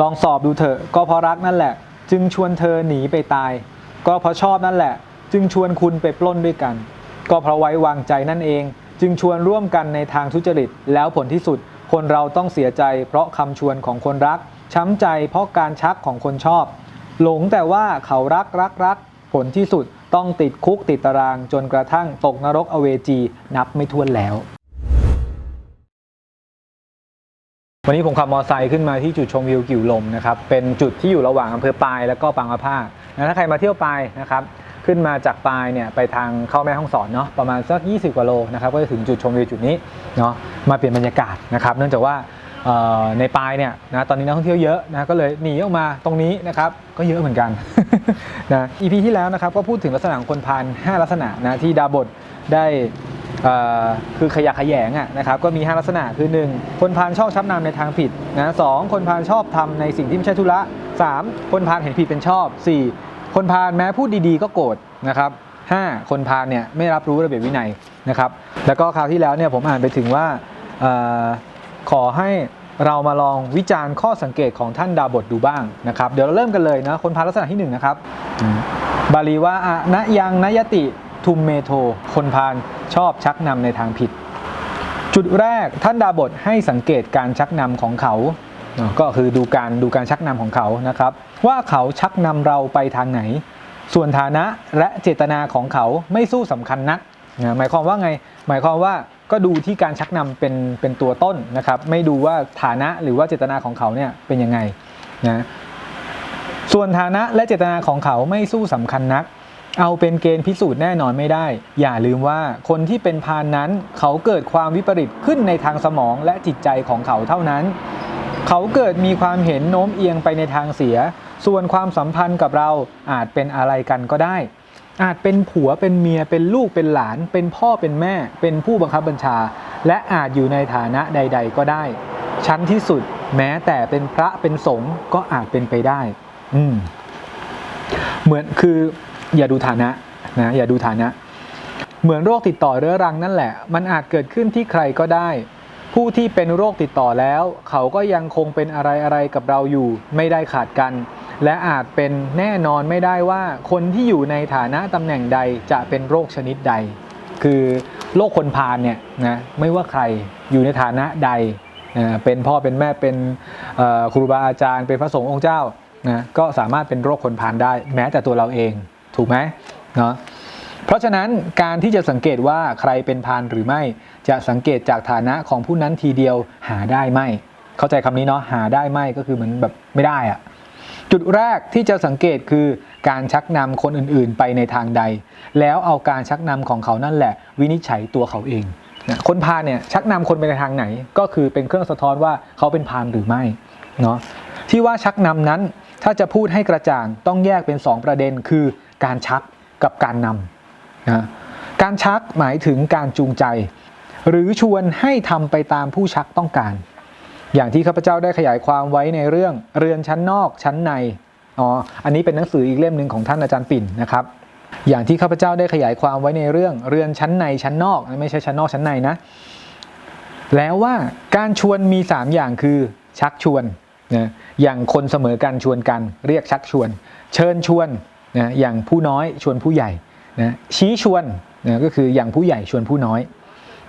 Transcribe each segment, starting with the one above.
ลองสอบดูเถอะก็เพราะรักนั่นแหละ จึงชวนเธอหนีไปตาย ก็เพราะชอบนั่นแหละ จึงชวนคุณไปปล้นด้วยกัน ก็เพราะไว้วางใจนั่นเอง จึงชวนร่วมกันในทางทุจริต แล้วผลที่สุด คนเราต้องเสียใจ เพราะคำชวนของคนรัก ช้ำใจเพราะการชักของคนชอบ หลงแต่ว่าเขารักรักรัก ผลที่สุดต้องติดคุกติดตาราง จนกระทั่งตกนรกอเวจีนับไม่ถ้วนแล้ว วันนี้ผมขับมอเตอร์ไซค์ขึ้นมาที่จุดชมวิวกิ่วลมนะครับ เป็นจุดที่อยู่ระหว่างอำเภอปายแล้วก็บางมะผ้านะถ้าใครมาเที่ยวปายนะครับ ขึ้นมาจากปายเนี่ยไปทางเข้าแม่ห้องสอนเนาะประมาณสัก 20 กว่าโลนะครับ ก็จะถึงจุดชมวิวจุดนี้เนาะมาเปลี่ยนบรรยากาศนะครับ เนื่องจากว่าในปายเนี่ยนะตอนนี้นักท่องเที่ยวเยอะนะก็เลยหนีออกมาตรงนี้นะครับก็เยอะเหมือนกันนะ EP ที่แล้วนะครับก็พูดถึงลักษณะของคนพาน 5 ลักษณะนะที่ดาบทได้ คือขยะแขยงอะนะครับก็มี 5 ลักษณะคือ 1 คนพาลชอบชักนำในทางผิดนะสองคนพาลชอบทำในสิ่งที่ไม่ใช่ธุระ 3. คนพาลเห็นผิดเป็นชอบ 4. คนพาลแม้พูดดีๆ ก็โกรธนะครับ 5. คนพาลเนี่ยไม่รับรู้ระเบียบวินัยนะครับแล้วก็คราวที่แล้วเนี่ยผมอ่านไปถึงว่าออขอให้เรามาลองวิจารณ์ข้อสังเกตของท่านดาบทดูบ้างนะครับ เดี๋ยวเราเริ่มกันเลยนะคนพาลลักษณะที่หนึ่งนะครับบาลีว่าอะนะยังนยติทุมเมโท คนพาล ชอบชักนำในทางผิด จุดแรกท่านดาบทให้สังเกตการชักนำของเขาเนอะก็คือดูการดูการชักนำของเขานะครับ ว่าเขาชักนำเราไปทางไหน ส่วนฐานะและเจตนาของเขาไม่สู้สำคัญนักนะหมายความว่าไง หมายความว่าก็ดูที่การชักนำเป็นเป็นตัวต้นนะครับ ไม่ดูว่าฐานะหรือว่าเจตนาของเขาเนี่ยเป็นยังไงนะส่วนฐานะและเจตนาของเขาไม่สู้สำคัญนัก เอาเป็นเกณฑ์พิสูจน์แน่นอนไม่ได้ อย่าลืมว่าคนที่เป็นพานนั้น เขาเกิดความวิปริตขึ้นในทางสมองและจิตใจของเขาเท่านั้น เขาเกิดมีความเห็นโน้มเอียงไปในทางเสีย ส่วนความสัมพันธ์กับเราอาจเป็นอะไรกันก็ได้ อาจเป็นผัวเป็นเมียเป็นลูกเป็นหลาน เป็นพ่อเป็นแม่ เป็นผู้บังคับบัญชา และอาจอยู่ในฐานะใด ๆ ก็ได้ ชั้นที่สุดแม้แต่เป็นพระเป็นสงฆ์ก็อาจเป็นไปได้ อืมเหมือนคือ อย่าดูฐานะนะอย่าดูฐานะ เหมือนโรคติดต่อเรื้อรังนั่นแหละ มันอาจเกิดขึ้นที่ใครก็ได้ ผู้ที่เป็นโรคติดต่อแล้ว เขาก็ยังคงเป็นอะไรอะไรกับเราอยู่ ไม่ได้ขาดกัน และอาจเป็นแน่นอนไม่ได้ว่าคนที่อยู่ในฐานะตำแหน่งใดจะเป็นโรคชนิดใด คือโรคคนพาลเนี่ยนะไม่ว่าใครอยู่ในฐานะใดนะเป็นพ่อเป็นแม่เป็นครูบาอาจารย์ เป็นพระสงฆ์องค์เจ้านะก็สามารถเป็นโรคคนพาลได้ แม้แต่ตัวเราเอง ถูกไหมเนาะเพราะฉะนั้นการที่จะสังเกตว่าใครเป็นพาลหรือไม่จะสังเกตจากฐานะของผู้นั้นทีเดียวหาได้ไหมเข้าใจคำนี้เนาะหาได้ไหมก็คือเหมือนแบบไม่ได้อะจุดแรกที่จะสังเกตคือการชักนำคนอื่นๆ ไปในทางใด แล้วเอาการชักนำของเขานั่นแหละ วินิจฉัยตัวเขาเองคนพาลเนี่ยชักนำคนไปในทางไหน ก็คือเป็นเครื่องสะท้อนว่าเขาเป็นพาลหรือไม่เนาะที่ว่าชักนำนั้นถ้าจะพูดให้กระจ่างต้องแยกเป็น 2 ประเด็น คือ การชักกับการนำนะการชักหมายถึงการจูงใจ หรือชวนให้ทำไปตามผู้ชักต้องการ อย่างที่ข้าพเจ้าได้ขยายความไว้ในเรื่องเรือนชั้นนอกชั้นในอ๋ออันนี้เป็นหนังสืออีกเล่มหนึ่งของท่านอาจารย์ปิ่นนะครับอย่างที่ข้าพเจ้าได้ขยายความไว้ในเรื่องเรือนชั้นในชั้นนอกไม่ใช่ชั้นนอกชั้นในนะแล้วว่าการชวนมี 3 อย่างคือชักชวนนะอย่างคนเสมอกันชวนกัน เรียกชักชวน เชิญชวน นะอย่างผู้น้อยชวนผู้ใหญ่นะชี้ชวนนะก็คืออย่างผู้ใหญ่ชวนผู้น้อย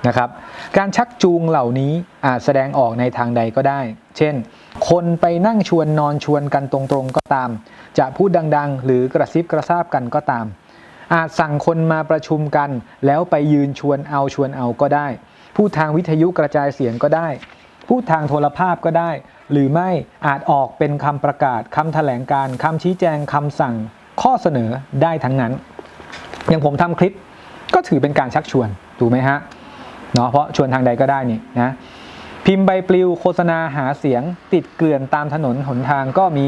นะครับ การชักจูงเหล่านี้อาจแสดงออกในทางใดก็ได้ เช่น คนไปนั่งชวนนอนชวนกันตรงๆก็ตาม จะพูดดังๆ หรือกระซิบกระซาบกันก็ตาม อาจสั่งคนมาประชุมกัน แล้วไปยืนชวนเอาชวนเอาก็ได้ พูดทางวิทยุกระจายเสียงก็ได้ พูดทางโทรภาพก็ได้ หรือไม่อาจออกเป็นคำประกาศคำแถลงการคำชี้แจงคำสั่ง ข้อเสนอได้ทั้งนั้น อย่างผมทำคลิปก็ถือเป็นการชักชวนถูกไหมฮะเนาะเพราะชวนทางใดก็ได้นี่นะพิมพ์ใบปลิวโฆษณาหาเสียง ติดเกลื่อนตามถนนหนทางก็มี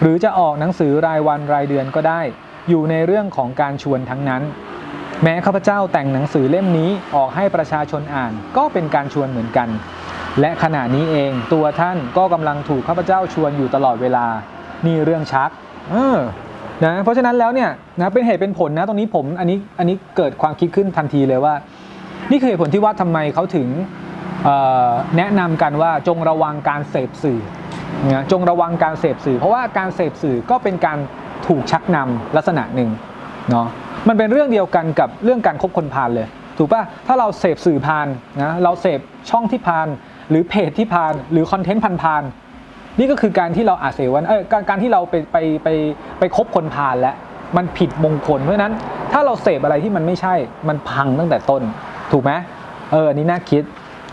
หรือจะออกหนังสือรายวันรายเดือนก็ได้ อยู่ในเรื่องของการชวนทั้งนั้น แม้ข้าพเจ้าแต่งหนังสือเล่มนี้ออกให้ประชาชนอ่านก็เป็นการชวนเหมือนกัน และขณะนี้เองตัวท่านก็กำลังถูกข้าพเจ้าชวนอยู่ตลอดเวลา นี่เรื่องชัก เออ นะเพราะฉะนั้นแล้วเนี่ยนะเป็นเหตุเป็นผลนะตรงนี้ผมอันนี้อันนี้เกิดความคิดขึ้นทันทีเลยว่า นี่คือเหตุผลที่ว่าทำไมเขาถึงแนะนำกันว่าจงระวังการเสพสื่อนะจงระวังการเสพสื่อ เพราะว่าการเสพสื่อก็เป็นการถูกชักนำลักษณะหนึ่งเนาะมันเป็นเรื่องเดียวกันกับเรื่องการคบคนพาลเลยถูกป่ะถ้าเราเสพสื่อพาลนะเราเสพช่องที่พาลหรือเพจที่พาลหรือคอนเทนต์พันพาล นี่ก็คือการที่เราอาเสวันเออการการที่เราไปไปไปไปคบคนพาลแล้วมันผิดมงคลเพราะนั้นถ้าเราเสพอะไรที่มันไม่ใช่มันพังตั้งแต่ต้น ถูกไหมเอออันนี้น่าคิด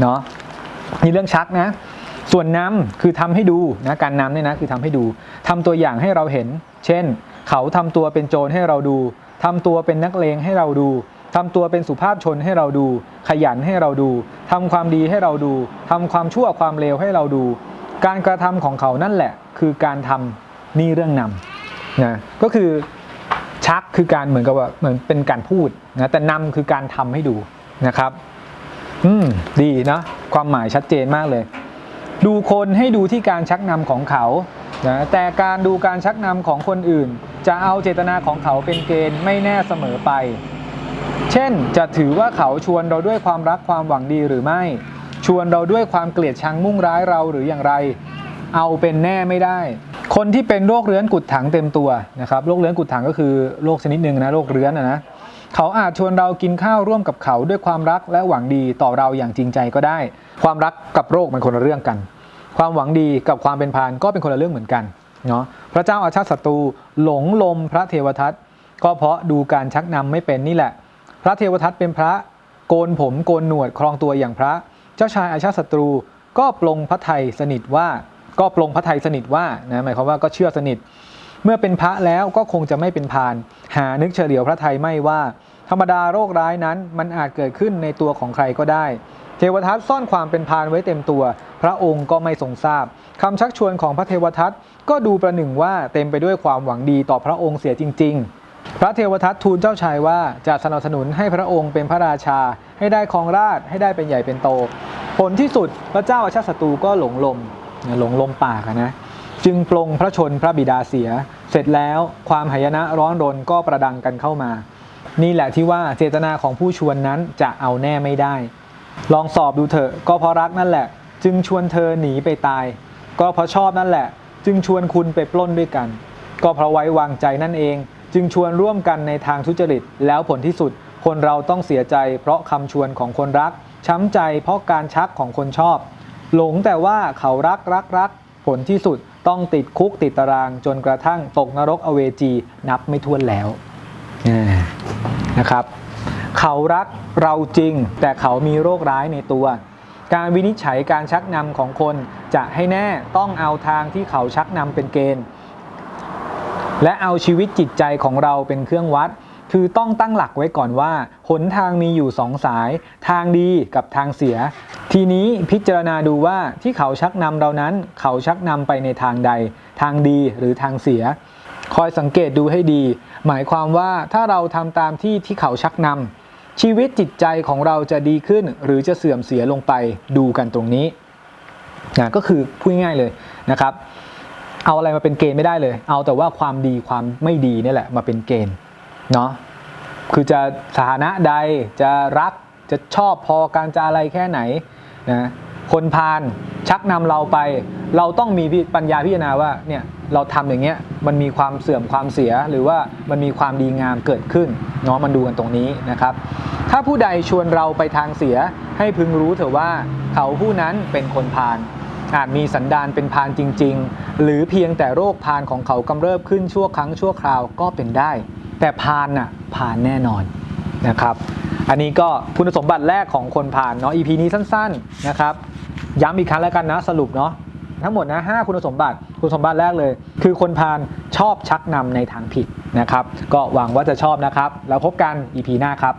เนาะนี่เรื่องชักนะ ส่วนนำคือทำให้ดูนะการนำเนี่ยนะคือทำให้ดูทำตัวอย่างให้เราเห็น เช่น เขาทำตัวเป็นโจรให้เราดูทำตัวเป็นนักเลงให้เราดูทำตัวเป็นสุภาพชนให้เราดู ขยันให้เราดูทำความดีให้เราดูทำความชั่วความเลวให้เราดู การกระทำของเขานั่นแหละ คือการทำนี่เรื่องนำนะก็คือชักคือการเหมือนกับว่าเหมือนเป็นการพูดนะแต่นำคือการทำให้ดูนะครับ อืมดีนะความหมายชัดเจนมากเลย ดูคนให้ดูที่การชักนำของเขานะแต่การดูการชักนำของคนอื่น จะเอาเจตนาของเขาเป็นเกณฑ์ไม่แน่เสมอไป เช่นจะถือว่าเขาชวนเราด้วยความรักความหวังดีหรือไม่ ชวนเราด้วยความเกลียดชังมุ่งร้ายเราหรืออย่างไร เอาเป็นแน่ไม่ได้ คนที่เป็นโรคเรื้อนกุดถังเต็มตัวนะครับโรคเรื้อนกุดถังก็คือโรคชนิดหนึ่งนะโรคเรื้อนนะเขาอาจชวนเรากินข้าวร่วมกับเขาด้วยความรักและหวังดีต่อเราอย่างจริงใจก็ได้ ความรักกับโรคมันคนละเรื่องกัน ความหวังดีกับความเป็นพานก็เป็นคนละเรื่องเหมือนกันเนาะพระเจ้าอาชาติศัตรูหลงลมพระเทวทัตก็เพราะดูการชักนำไม่เป็นนี่แหละ พระเทวทัตเป็นพระโกนผมโกนหนวดครองตัวอย่างพระ จ้าชายอาชาติศัตรูก็ปลงพระไทยสนิทว่าก็ปลงพระไทยสนิทว่านะหมายความว่าก็เชื่อสนิท เมื่อเป็นพระแล้วก็คงจะไม่เป็นพาน หานึกเฉลียวพระไทยไม่ว่า ธรรมดาโรคร้ายนั้นมันอาจเกิดขึ้นในตัวของใครก็ได้ เทวทัตซ่อนความเป็นพานไว้เต็มตัว พระองค์ก็ไม่ทรงทราบคำชักชวนของพระเทวทัตก็ดูประหนึ่งว่าเต็มไปด้วยความหวังดีต่อพระองค์เสียจริง ๆพระเทวทัตทูลเจ้าชายว่าจะสนับสนุนให้พระองค์เป็นพระราชา ให้ได้ครองราชให้ได้เป็นใหญ่เป็นโต ผลที่สุดพระเจ้าอาชาติศัตรูก็หลงลมหลงลมปากนะจึงปลงพระชนพระบิดาเสีย เสร็จแล้วความหายนะร้อนรนก็ประดังกันเข้ามา นี่แหละที่ว่าเจตนาของผู้ชวนนั้นจะเอาแน่ไม่ได้ ลองสอบดูเถอะก็เพราะรักนั่นแหละ จึงชวนเธอหนีไปตาย ก็เพราะชอบนั่นแหละ จึงชวนคุณไปปล้นด้วยกัน ก็เพราะไว้วางใจนั่นเอง จึงชวนร่วมกันในทางทุจริต แล้วผลที่สุดคนเราต้องเสียใจ เพราะคำชวนของคนรัก ช้ำใจเพราะการชักของคนชอบ หลงแต่ว่าเขารักรักรักผลที่สุดต้องติดคุกติดตารางจนกระทั่งตกนรกอเวจีนับไม่ถ้วนแล้วนะครับ เขารักเราจริง แต่เขามีโรคร้ายในตัว การวินิจฉัยการชักนำของคนจะให้แน่ต้องเอาทางที่เขาชักนำเป็นเกณฑ์ และเอาชีวิตจิตใจของเราเป็นเครื่องวัด คือต้องตั้งหลักไว้ก่อนว่าหนทางมีอยู่สองสาย ทางดีกับทางเสีย ทีนี้พิจารณาดูว่าที่เขาชักนำเรานั้น เขาชักนำไปในทางใด ทางดีหรือทางเสีย คอยสังเกตดูให้ดี หมายความว่าถ้าเราทำตามที่ที่เขาชักนำชีวิตจิตใจของเราจะดีขึ้น หรือจะเสื่อมเสียลงไปดูกันตรงนี้นะก็คือพูดง่ายเลยนะครับเอาอะไรมาเป็นเกณฑ์ไม่ได้เลย เอาแต่ว่าความดีความไม่ดีนี่แหละมาเป็นเกณฑ์เนาะ คือจะสถานะใดจะรักจะชอบพอการจะอะไรแค่ไหนนะคนพาลชักนำเราไป เราต้องมีปัญญาพิจารณาว่าเนี่ยเราทำอย่างเงี้ยมันมีความเสื่อมความเสียหรือว่ามันมีความดีงามเกิดขึ้นเนาะมันดูกันตรงนี้นะครับ ถ้าผู้ใดชวนเราไปทางเสียให้พึงรู้เถอะว่าเขาผู้นั้นเป็นคนพาลอาจมีสันดานเป็นพานจริง ๆ หรือเพียงแต่โรคพานของเขากำเริบขึ้นชั่วครั้งชั่วคราวก็เป็นได้ แต่พานน่ะพานแน่นอนนะครับ อันนี้ก็คุณสมบัติแรกของคนพานเนาะ EP นี้สั้นๆนะครับย้ำอีกครั้งแล้วกันนะสรุปเนาะทั้งหมดนะ5คุณสมบัติคุณสมบัติแรกเลย คือคนพานชอบชักนำในทางผิดนะครับ ก็หวังว่าจะชอบนะครับ แล้วพบกัน EP หน้าครับ